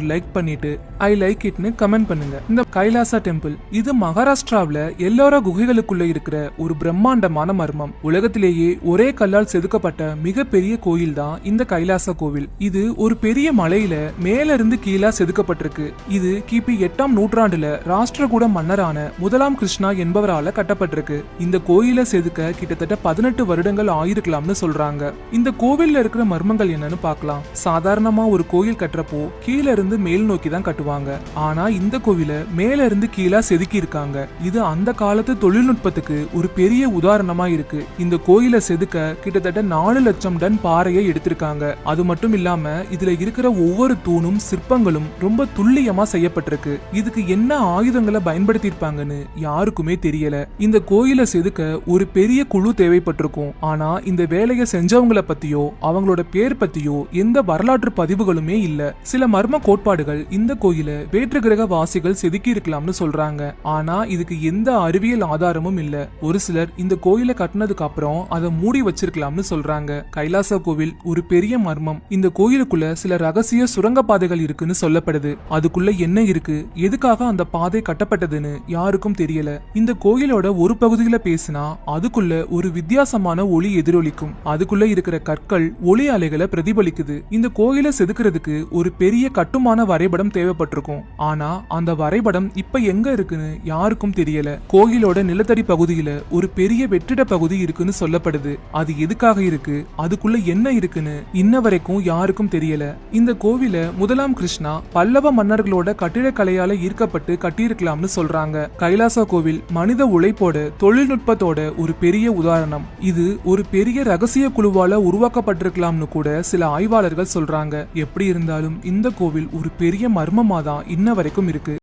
Like பண்ணிட்டு I like இட்னு comment பண்ணுங்க. இந்த கைலாசா டெம்பிள் இது மகாராஷ்டிராவுல எல்லோரா குகைகளுக்குள்ள இருக்கிற ஒரு பிரம்மாண்டமான மர்மம். உலகத்திலேயே ஒரே கல்லால் செதுக்கப்பட்ட மிகப்பெரிய கோயில் தான் இந்த கைலாச கோவில். இது ஒரு பெரிய மலையில மேல இருந்து கீழா செதுக்கப்பட்டிருக்கு. இது கிபி எட்டாம் நூற்றாண்டுல ராஷ்டிரகூட மன்னரான முதலாம் கிருஷ்ணா என்பவரால கட்டப்பட்டிருக்கு. இந்த கோயிலை செதுக்க கிட்டத்தட்ட பதினெட்டு வருடங்கள் ஆயிருக்கலாம்னு சொல்றாங்க. இந்த கோவில்ல இருக்கிற மர்மங்கள் என்னன்னு பார்க்கலாம். சாதாரணமா ஒரு கோயில் கட்டுறப்போ கீழ இருந்து மேல் நோக்கி தான் கட்டுவாங்க. ஆனா இந்த கோவில மேல இருந்து கீழா செதுக்கி இருக்காங்க. இது அந்த காலத்து தொழில்நுட்பத்துக்கு ஒரு பெரிய உதாரணமா இருக்கு. இந்த கோயிலை செதுக்க கிட்டத்தட்ட நாலு லட்சம் டன் பாறையை எடுத்திருக்காங்க. அது மட்டும் இல்லாம இதுல இருக்கிற ஒவ்வொரு தூணும் சிற்பங்களும் ரொம்ப துல்லியமா செய்யப்பட்டிருக்கு. இதுக்கு என்ன ஆயுதங்களை பயன்படுத்தி இருப்பாங்கன்னு யாருக்குமே தெரியல. இந்த கோயிலை செதுக்க ஒரு பெரிய குழு தேவைப்பட்டிருக்கும். ஆனா இந்த வேலையை செஞ்சவங்கள பத்தியோ அவங்களோட பேர் பத்தியோ எந்த வரலாற்று பதிவுகளுமே இல்ல. சில மர்ம கோட்பாடுகள் இந்த கோயிலை வேற்று கிரக வாசிகள் செதுக்கி இருக்கலாம்னு சொல்றாங்க. ஆனா இதுக்கு எந்த அறிவியல் ஆதாரமும் இல்ல. ஒரு சிலர் இந்த கோயிலை கட்டினதுக்கு அப்புறம் அதை மூடி வச்சிருக்கலாம்னு சொல்றாங்க. கைலாச கோவில் ஒரு பெரிய மர்மம். இந்த கோயிலுக்குள்ள சில ரகசிய சுரங்க பாதைகள் இருக்குன்னு சொல்லப்படுது. அதுக்குள்ள என்ன இருக்கு? எதுக்காக அந்த பாதை கட்டப்பட்டதுன்னு யாருக்கும் தெரியல. இந்த கோயிலோட ஒரு பகுதியில பேசினா அதுக்குள்ள ஒரு வித்தியாசமான ஒளி எதிரொலிக்கும். அதுக்குள்ள இருக்கிற கற்கள் ஒளி அலைகளை பிரதிபலிக்குது. இந்த கோயிலை செதுக்கிறதுக்கு ஒரு பெரிய கட்டுமான வரைபடம் தேவைப்பட்டிருக்கும். ஆனா அந்த வரைபடம் இப்ப எங்க இருக்குன்னு யாருக்கும் தெரியல. கோயிலோட நிலத்தடி பகுதியில ஒரு பெரிய வெற்றிட பகுதி இருக்குன்னு சொல்லப்படுது. அது எதுக்காக இருக்கு? அதுக்குள்ள என்ன இருக்குன்னு இன்ன வரைக்கும் யாருக்கும் தெரியல. இந்த கோவில முதலாம் கிருஷ்ணா பல்லவ மன்னர்களோட கட்டிடக்கலையால ஈர்க்கப்பட்டு கட்டியிருக்கலாம்னு சொல்றாங்க. கைலாசா கோவில் மனித உழைப்போட தொழில்நுட்பத்தோட ஒரு பெரிய உதாரணம். இது ஒரு பெரிய ரகசிய குழுவால உருவாக்கப்பட்டிருக்கலாம்னு கூட சில ஆய்வாளர்கள் சொல்றாங்க. எப்படி இருந்தாலும் இந்த கோவில் ஒரு பெரிய மர்மமா தான் இன்ன வரைக்கும் இருக்கு.